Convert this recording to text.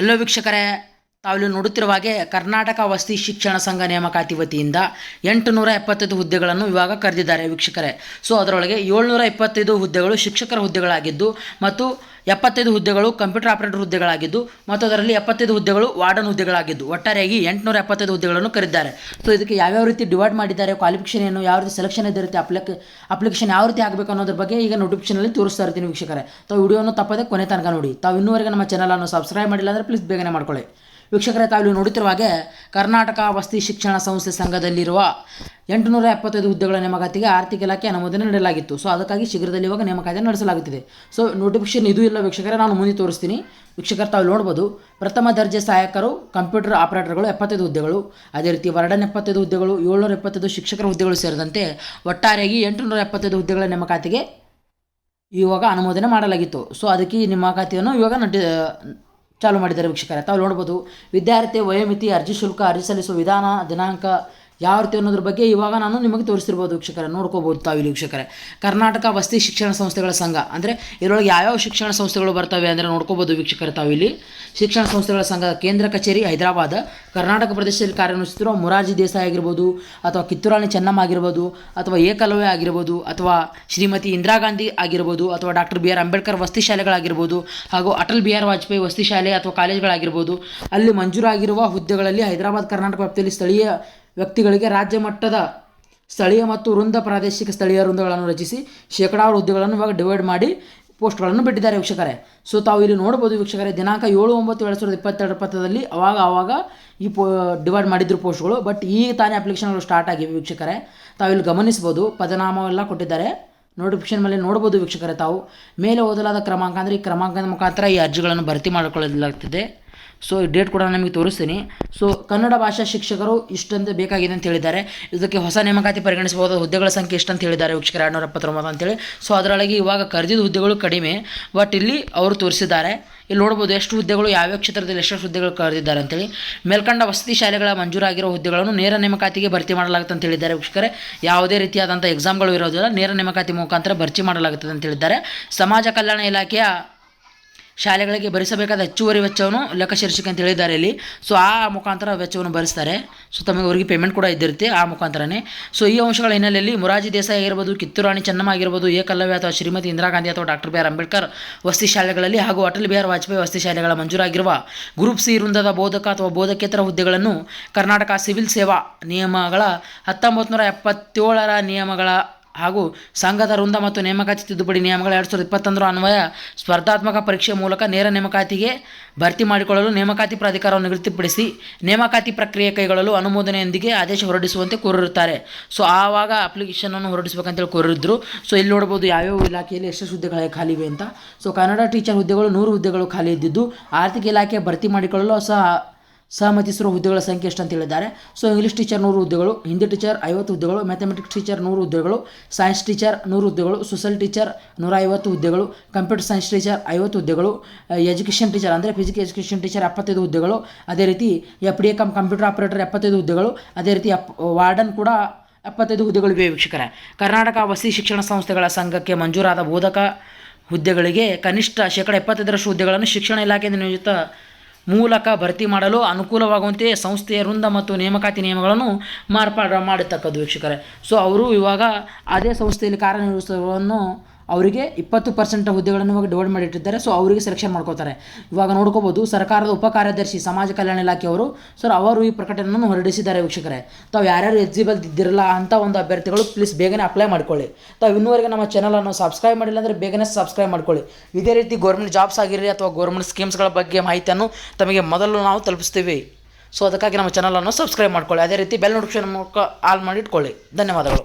Hello ವೀಕ್ಷಕರೇ. ತಾವಿಲ್ಲಿ ನೋಡುತ್ತಿರುವ ಹಾಗೆ ಕರ್ನಾಟಕ ವಸತಿ ಶಿಕ್ಷಣ ಸಂಘ ನೇಮಕಾತಿ ವತಿಯಿಂದ ಎಂಟುನೂರ ಎಪ್ಪತ್ತೈದು ಹುದ್ದೆಗಳನ್ನು ಇವಾಗ ಕರೆದಿದ್ದಾರೆ ವೀಕ್ಷಕರೇ. ಸೊ ಅದರೊಳಗೆ ಏಳ್ನೂರ ಇಪ್ಪತ್ತೈದು ಹುದ್ದೆಗಳು ಶಿಕ್ಷಕರ ಹುದ್ದೆಗಳಾಗಿದ್ದು ಮತ್ತು ಎಪ್ಪತ್ತೈದು ಹುದ್ದೆಗಳು ಕಂಪ್ಯೂಟರ್ ಆಪರೇಟರ್ ಹುದ್ದೆಗಳಾಗಿದ್ದು ಮತ್ತು ಅದರಲ್ಲಿ ಎಪ್ಪತ್ತೈದು ಹುದ್ದೆಗಳು ವಾರ್ಡನ್ ಹುದ್ದೆಗಳಾಗಿದ್ದು. ಒಟ್ಟಾರೆಯಾಗಿ ಎಂಟುನೂರ ಎಪ್ಪತ್ತೈದು ಹುದ್ದೆಗಳನ್ನು ಕರೆದಿದ್ದಾರೆ. ಸೊ ಇದಕ್ಕೆ ಯಾವ್ಯಾವ ರೀತಿ ಡಿವೈಡ್ ಮಾಡಿದ್ದಾರೆ ಕ್ವಾಲಿಫಿಕೇಷನ್ ಏನು, ಯಾವ ರೀತಿ ಸೆಲೆಕ್ಷನ್ ಇದಿರುತ್ತೆ ಅಪ್ಲಿಕ್ ಅಪ್ಲಿಕೇಶನ್ ಯಾವ ರೀತಿ ಆಗಬೇಕು ಅನ್ನೋದ್ರ ಬಗ್ಗೆ ಈಗ ನೋಟಿಫಿಕೇಷನಲ್ಲಿ ತೋರಿಸ್ತಾ ಇರ್ತೀನಿ ವೀಕ್ಷಕರೇ. ತಾವು ವಿಡಿಯೋನ ತಪ್ಪದೆ ಕೊನೆ ತನಕ ನೋಡಿ. ತಾವು ಇನ್ನೂವರೆಗೆ ನಮ್ಮ ಚಾನಲನ್ನು ಸಬ್ಸ್ಕ್ರೈಬ್ ಮಾಡಿಲ್ಲ ಅಂದರೆ ಪ್ಲೀಸ್ ಬೇಗನೆ ಮಾಡ್ಕೊಳ್ಳಿ. ವೀಕ್ಷಕರೇ ತಾವು ನೋಡುತ್ತಿರುವ ಹಾಗೆ ಕರ್ನಾಟಕ ವಸತಿ ಶಿಕ್ಷಣ ಸಂಸ್ಥೆ ಸಂಘದಲ್ಲಿರುವ ಎಂಟುನೂರ ಎಪ್ಪತ್ತೈದು ಹುದ್ದೆಗಳ ನೇಮಕಾತಿಗೆ ಆರ್ಥಿಕ ಇಲಾಖೆ ಅನುಮೋದನೆ ನೀಡಲಾಗಿತ್ತು. ಸೊ ಅದಕ್ಕಾಗಿ ಶೀಘ್ರದಲ್ಲಿ ಇವಾಗ ನೇಮಕಾತಿ ನಡೆಸಲಾಗುತ್ತಿದೆ. ಸೊ ನೋಟಿಫಿಕೇಶನ್ ಇದು ಇಲ್ಲ ವೀಕ್ಷಕರೇ, ನಾನು ಮುಂದೆ ತೋರಿಸ್ತೀನಿ. ವೀಕ್ಷಕರು ತಾವು ನೋಡ್ಬೋದು, ಪ್ರಥಮ ದರ್ಜೆ ಸಹಾಯಕರು, ಕಂಪ್ಯೂಟರ್ ಆಪರೇಟರ್ಗಳು ಎಪ್ಪತ್ತೈದು ಹುದ್ದೆಗಳು, ಅದೇ ರೀತಿ ವರ್ಡನ್ ಎಪ್ಪತ್ತೈದು ಹುದ್ದೆಗಳು, ಏಳ್ನೂರ ಎಪ್ಪತ್ತೈದು ಶಿಕ್ಷಕರ ಹುದ್ದೆಗಳು ಸೇರಿದಂತೆ ಒಟ್ಟಾರೆಯಾಗಿ ಎಂಟುನೂರ ಎಪ್ಪತ್ತೈದು ಹುದ್ದೆಗಳ ನೇಮಕಾತಿಗೆ ಇವಾಗ ಅನುಮೋದನೆ ಮಾಡಲಾಗಿತ್ತು. ಸೊ ಅದಕ್ಕೆ ಈ ನೇಮಕಾತಿಯನ್ನು ಇವಾಗ ನಟಿ ಚಾಲು ಮಾಡಿದ್ದಾರೆ ವೀಕ್ಷಕರೇ. ತಾವು ನೋಡ್ಬೋದು ವಿದ್ಯಾರ್ಥಿ ವಯೋಮಿತಿ ಅರ್ಜಿ ಶುಲ್ಕ ಅರ್ಜಿ ಸಲ್ಲಿಸುವ ವಿಧಾನ ದಿನಾಂಕ ಯಾವ ರೀತಿ ಅನ್ನೋದ್ರ ಬಗ್ಗೆ ಇವಾಗ ನಾನು ನಿಮಗೆ ತೋರಿಸಿರ್ಬೋದು ವೀಕ್ಷಕರೇ, ನೋಡ್ಕೋಬೋದು ತಾವು ಇಲ್ಲಿ ವೀಕ್ಷಕರೇ. ಕರ್ನಾಟಕ ವಸತಿ ಶಿಕ್ಷಣ ಸಂಸ್ಥೆಗಳ ಸಂಘ, ಅಂದರೆ ಇದರೊಳಗೆ ಯಾವ್ಯಾವ ಶಿಕ್ಷಣ ಸಂಸ್ಥೆಗಳು ಬರ್ತವೆ ಅಂದರೆ ನೋಡ್ಕೋಬೋದು ವೀಕ್ಷಕರೇ ತಾವು ಇಲ್ಲಿ ಶಿಕ್ಷಣ ಸಂಸ್ಥೆಗಳ ಸಂಘ ಕೇಂದ್ರ ಕಚೇರಿ, ಹೈದರಾಬಾದ್. ಕರ್ನಾಟಕ ಪ್ರದೇಶದಲ್ಲಿ ಕಾರ್ಯನಿರ್ವಹಿಸುತ್ತಿರುವ ಮೊರಾರ್ಜಿ ದೇಸಾಯಿ ಆಗಿರ್ಬೋದು, ಅಥವಾ ಕಿತ್ತೂರಾಣಿ ಚೆನ್ನಮ್ಮ ಆಗಿರ್ಬೋದು, ಅಥವಾ ಏಕಲವ್ಯ ಆಗಿರ್ಬೋದು, ಅಥವಾ ಶ್ರೀಮತಿ ಇಂದಿರಾ ಗಾಂಧಿ ಆಗಿರ್ಬೋದು, ಅಥವಾ ಡಾಕ್ಟರ್ ಬಿ ಆರ್ ಅಂಬೇಡ್ಕರ್ ವಸತಿ ಶಾಲೆಗಳಾಗಿರ್ಬೋದು, ಹಾಗೂ ಅಟಲ್ ಬಿಹಾರ್ ವಾಜಪೇಯಿ ವಸತಿ ಶಾಲೆ ಅಥವಾ ಕಾಲೇಜುಗಳಾಗಿರ್ಬೋದು. ಅಲ್ಲಿ ಮಂಜೂರಾಗಿರುವ ಹುದ್ದೆಗಳಲ್ಲಿ ಹೈದರಾಬಾದ್ ಕರ್ನಾಟಕ ವ್ಯಾಪ್ತಿಯಲ್ಲಿ ಸ್ಥಳೀಯ ವ್ಯಕ್ತಿಗಳಿಗೆ ರಾಜ್ಯ ಮಟ್ಟದ ಸ್ಥಳೀಯ ಮತ್ತು ವೃಂದ ಪ್ರಾದೇಶಿಕ ಸ್ಥಳೀಯ ವೃಂದಗಳನ್ನು ರಚಿಸಿ ಶೇಕಡಾವಾರು ಹುದ್ದೆಗಳನ್ನು ಇವಾಗ ಡಿವೈಡ್ ಮಾಡಿ ಪೋಸ್ಟ್ಗಳನ್ನು ಬಿಟ್ಟಿದ್ದಾರೆ ವೀಕ್ಷಕರೇ. ಸೊ ತಾವು ಇಲ್ಲಿ ನೋಡ್ಬೋದು ವೀಕ್ಷಕರೇ, ದಿನಾಂಕ ಏಳು ಒಂಬತ್ತು ಎರಡು ಸಾವಿರದ ಇಪ್ಪತ್ತೆರಡು ಪತ್ರದಲ್ಲಿ ಅವಾಗ ಆವಾಗ ಈ ಪೋ ಡಿವೈಡ್ ಮಾಡಿದ್ರು ಪೋಸ್ಟ್ಗಳು ಬಟ್ ಈಗ ತಾನೇ ಅಪ್ಲಿಕೇಶನ್ಗಳು ಸ್ಟಾರ್ಟ್ ಆಗಿವೆ ವೀಕ್ಷಕರೇ. ತಾವು ಇಲ್ಲಿ ಗಮನಿಸ್ಬೋದು, ಪದನಾಮವೆಲ್ಲ ಕೊಟ್ಟಿದ್ದಾರೆ. ನೋಟಿಫಿಕೇಶನ್ ಮೇಲೆ ನೋಡ್ಬೋದು ವೀಕ್ಷಕರೇ ತಾವು. ಮೇಲೆ ಓದಲಾದ ಕ್ರಮಾಂಕ ಅಂದರೆ ಈ ಕ್ರಮಾಂಕದ ಮುಖಾಂತರ ಈ ಅರ್ಜಿಗಳನ್ನು ಭರ್ತಿ ಮಾಡಿಕೊಳ್ಳಲಾಗ್ತದೆ. ಸೊ ಡೇಟ್ ಕೂಡ ನಮಗೆ ತೋರಿಸ್ತೀನಿ. ಸೊ ಕನ್ನಡ ಭಾಷಾ ಶಿಕ್ಷಕರು ಇಷ್ಟೊಂದು ಬೇಕಾಗಿದೆ ಅಂತ ಹೇಳಿದ್ದಾರೆ. ಇದಕ್ಕೆ ಹೊಸ ನೇಮಕಾತಿ ಪರಿಗಣಿಸಬಹುದು, ಹುದ್ದೆಗಳ ಸಂಖ್ಯೆ ಇಷ್ಟಂತ ಹೇಳಿದ್ದಾರೆ ವೀಕ್ಷಕರ ಎರಡುನೂರ ಎಪ್ಪತ್ತೊಂಬತ್ತು ಅಂತೇಳಿ ಸೊ ಅದರೊಳಗೆ ಇವಾಗ ಕರೆದಿದ್ದ ಹುದ್ದೆಗಳು ಕಡಿಮೆ ಬಟ್ ಇಲ್ಲಿ ಅವರು ತೋರಿಸಿದ್ದಾರೆ. ಇಲ್ಲಿ ನೋಡ್ಬೋದು ಎಷ್ಟು ಹುದ್ದೆಗಳು, ಯಾವ್ಯಾವ ಕ್ಷೇತ್ರದಲ್ಲಿ ಎಷ್ಟೆಷ್ಟು ಹುದ್ದೆಗಳು ಕರೆದಿದ್ದಾರೆ ಅಂತೇಳಿ ಮೇಲ್ಕಂಡ ವಸತಿ ಶಾಲೆಗಳ ಮಂಜೂರಾಗಿರೋ ಹುದ್ದೆಗಳನ್ನು ನೇರ ನೇಮಕಾತಿಗೆ ಭರ್ತಿ ಮಾಡಲಾಗುತ್ತೆ ಅಂತ ಹೇಳಿದ್ದಾರೆ ವೀಕ್ಷಕರೇ. ಯಾವುದೇ ರೀತಿಯಾದಂಥ ಎಕ್ಸಾಮ್ಗಳು ಇರೋದಿಲ್ಲ, ನೇರ ನೇಮಕಾತಿ ಮುಖಾಂತರ ಭರ್ತಿ ಮಾಡಲಾಗುತ್ತದೆ ಅಂತ ಹೇಳಿದ್ದಾರೆ. ಸಮಾಜ ಕಲ್ಯಾಣ ಇಲಾಖೆಯ ಶಾಲೆಗಳಿಗೆ ಭರಿಸಬೇಕಾದ ಹೆಚ್ಚುವರಿ ವೆಚ್ಚವನ್ನು ಲೆಕ್ಕ ಶೀರ್ಷಿಕೆ ಅಂತ ಹೇಳಿದ್ದಾರೆ ಇಲ್ಲಿ. ಸೊ ಆ ಮುಖಾಂತರ ವೆಚ್ಚವನ್ನು ಭರಿಸ್ತಾರೆ. ಸೊ ತಮಗೆ ಅವರಿಗೆ ಪೇಮೆಂಟ್ ಕೂಡ ಇದ್ದಿರುತ್ತೆ ಆ ಮುಖಾಂತರನೇ. ಸೊ ಈ ಅಂಶಗಳ ಹಿನ್ನೆಲೆಯಲ್ಲಿ ಮೊರಾಜಿ ದೇಸಾಯಿ ಆಗಿರ್ಬೋದು ಕಿತ್ತೂರಾಣಿ ಚೆನ್ನಮ್ಮ ಆಗಿರ್ಬೋದು, ಏಕಲವ್ಯ ಅಥವಾ ಶ್ರೀಮತಿ ಇಂದಿರಾ ಗಾಂಧಿ ಅಥವಾ ಡಾಕ್ಟರ್ ಬಿ ಆರ್ ಅಂಬೇಡ್ಕರ್ ವಸತಿ ಶಾಲೆಗಳಲ್ಲಿ ಹಾಗೂ ಅಟಲ್ ಬಿಹಾರ್ ವಾಜಪೇಯಿ ವಸತಿ ಶಾಲೆಗಳ ಮಂಜೂರಾಗಿರುವ ಗ್ರೂಪ್ ಸಿ ವೃಂದದ ಬೋಧಕ ಅಥವಾ ಬೋಧಕೇತರ ಹುದ್ದೆಗಳನ್ನು ಕರ್ನಾಟಕ ಸಿವಿಲ್ ಸೇವಾ ನಿಯಮಗಳ ಹತ್ತೊಂಬತ್ತು ನೂರ ಎಪ್ಪತ್ತೇಳರ ನಿಯಮಗಳ ಹಾಗೂ ಸಂಘದ ವೃಂದ ಮತ್ತು ನೇಮಕಾತಿ ತಿದ್ದುಪಡಿ ನಿಯಮಗಳ ಎರಡು ಸಾವಿರದ ಇಪ್ಪತ್ತೊಂದರ ಅನ್ವಯ ಸ್ಪರ್ಧಾತ್ಮಕ ಪರೀಕ್ಷೆ ಮೂಲಕ ನೇರ ನೇಮಕಾತಿಗೆ ಭರ್ತಿ ಮಾಡಿಕೊಳ್ಳಲು ನೇಮಕಾತಿ ಪ್ರಾಧಿಕಾರವನ್ನು ನಿಗದಿಪಡಿಸಿ ನೇಮಕಾತಿ ಪ್ರಕ್ರಿಯೆ ಕೈಗೊಳ್ಳಲು ಅನುಮೋದನೆಯೊಂದಿಗೆ ಆದೇಶ ಹೊರಡಿಸುವಂತೆ ಕೋರಿರುತ್ತಾರೆ. ಸೊ, ಆವಾಗ ಅಪ್ಲಿಕೇಶನನ್ನು ಹೊರಡಿಸಬೇಕಂತೇಳಿ ಕೋರಿದ್ರು. ಸೊ, ಇಲ್ಲಿ ನೋಡ್ಬೋದು ಯಾವ್ಯಾವ ಇಲಾಖೆಯಲ್ಲಿ ಎಷ್ಟು ಹುದ್ದೆಗಳು ಖಾಲಿ ಇವೆ ಅಂತ. ಸೊ, ಕನ್ನಡ ಟೀಚರ್ ಹುದ್ದೆಗಳು ನೂರು ಹುದ್ದೆಗಳು ಖಾಲಿ ಇದ್ದಿದ್ದು ಆರ್ಥಿಕ ಇಲಾಖೆ ಭರ್ತಿ ಮಾಡಿಕೊಳ್ಳಲು ಸಹ ಸಹಮತಿಸಿರುವ ಹುದ್ದೆಗಳ ಸಂಖ್ಯೆ ಎಷ್ಟು ಅಂತ ಹೇಳಿದ್ದಾರೆ. ಸೊ ಇಂಗ್ಲೀಷ್ ಟೀಚರ್ ನೂರು ಹುದ್ದೆಗಳು ಹಿಂದಿ ಟೀಚರ್ ಐವತ್ತು ಹುದ್ದೆಗಳು ಮ್ಯಾಥಮೆಟಿಕ್ಸ್ ಟೀಚರ್ ನೂರು ಹುದ್ದೆಗಳು ಸೈನ್ಸ್ ಟೀಚರ್ ನೂರು ಹುದ್ದೆಗಳು ಸೋಷಲ್ ಟೀಚರ್ ನೂರ ಐವತ್ತು ಹುದ್ದೆಗಳು ಕಂಪ್ಯೂಟರ್ ಸೈನ್ಸ್ ಟೀಚರ್ ಐವತ್ತು ಹುದ್ದೆಗಳು ಎಜುಕೇಷನ್ ಟೀಚರ್ ಅಂದರೆ ಫಿಸಿಕಲ್ ಎಜುಕೇಷನ್ ಟೀಚರ್ ಎಪ್ಪತ್ತೈದು ಹುದ್ದೆಗಳು, ಅದೇ ರೀತಿ F D A com computer operator ಎಪ್ಪತ್ತೈದು ಹುದ್ದೆಗಳು, ಅದೇ ರೀತಿ ಎಪ್ ವಾರ್ಡನ್ ಕೂಡ ಎಪ್ಪತ್ತೈದು ಹುದ್ದೆಗಳು ವೀಕ್ಷಕರೇ. ಕರ್ನಾಟಕ ವಸತಿ ಶಿಕ್ಷಣ ಸಂಸ್ಥೆಗಳ ಸಂಘಕ್ಕೆ ಮಂಜೂರಾದ ಬೋಧಕ ಹುದ್ದೆಗಳಿಗೆ ಕನಿಷ್ಠ ಶೇಕಡ ಎಪ್ಪತ್ತೈದರಷ್ಟು ಹುದ್ದೆಗಳನ್ನು ಶಿಕ್ಷಣ ಇಲಾಖೆಯಿಂದ ನಿಯೋಜಿತ ಮೂಲಕ ಭರ್ತಿ ಮಾಡಲು ಅನುಕೂಲವಾಗುವಂತೆ ಸಂಸ್ಥೆಯ ವೃಂದ ಮತ್ತು ನೇಮಕಾತಿ ನಿಯಮಗಳನ್ನು ಮಾರ್ಪಾಡು ಮಾಡತಕ್ಕದ್ದು ವೀಕ್ಷಕರೇ. ಸೊ ಅವರು ಇವಾಗ ಅದೇ ಸಂಸ್ಥೆಯಲ್ಲಿ ಕಾರ್ಯನಿರ್ವಹಿಸುವವನ್ನು ಅವರಿಗೆ ಇಪ್ಪತ್ತು ಪರ್ಸೆಂಟ್ ಹುದ್ದೆಗಳನ್ನು ಇವಾಗ ಡಿವೈಡ್ ಮಾಡಿಟ್ಟಿದ್ದಾರೆ. ಸೊ ಅವರಿಗೆ ಸೆಲೆಕ್ಷನ್ ಮಾಡ್ಕೋತಾರೆ ಇವಾಗ ನೋಡ್ಕೋಬೋದು, ಸರ್ಕಾರದ ಉಪ ಕಾರ್ಯದರ್ಶಿ ಸಮಾಜ ಕಲ್ಯಾಣ ಇಲಾಖೆಯವರು ಸರ್ ಅವರು ಈ ಪ್ರಕಟಣೆಯನ್ನು ಹೊರಡಿಸಿದ್ದಾರೆ ವೀಕ್ಷಕರೇ. ತಾವು ಯಾರ್ಯಾರು ಎಲಿಜಿಬಲ್ ಇದ್ದಿರಲ್ಲ ಅಂತ ಒಂದು ಅಭ್ಯರ್ಥಿಗಳು ಪ್ಲೀಸ್ ಬೇಗನೆ ಅಪ್ಲೈ ಮಾಡ್ಕೊಳ್ಳಿ. ತಾವು ಇನ್ನೂವರೆಗೆ ನಮ್ಮ ಚಾನಲನ್ನು ಸಬ್ಸ್ಕ್ರೈಬ್ ಮಾಡಿಲ್ಲ ಅಂದರೆ ಬೇಗನೆ ಸಬ್ಸ್ಕ್ರೈಬ್ ಮಾಡ್ಕೊಳ್ಳಿ. ಇದೇ ರೀತಿ ಗೌರ್ಮೆಂಟ್ ಜಾಬ್ಸ್ ಆಗಿರಲಿ ಅಥವಾ ಗೌರ್ಮೆಂಟ್ ಸ್ಕೀಮ್ಸ್ಗಳ ಬಗ್ಗೆ ಮಾಹಿತಿಯನ್ನು ತಮಗೆ ಮೊದಲು ನಾವು ತಲುಪಿಸ್ತೀವಿ. ಸೊ ಅದಕ್ಕಾಗಿ ನಮ್ಮ ಚಾನಲನ್ನು ಸಬ್ಸ್ಕ್ರೈಬ್ ಮಾಡ್ಕೊಳ್ಳಿ. ಅದೇ ರೀತಿ ಬೆಲ್ ನೋಟಿಫಿಕೇಶನ್ ಮೂಲಕ ಆಲ್ ಮಾಡಿ ಇಟ್ಕೊಳ್ಳಿ. ಧನ್ಯವಾದಗಳು.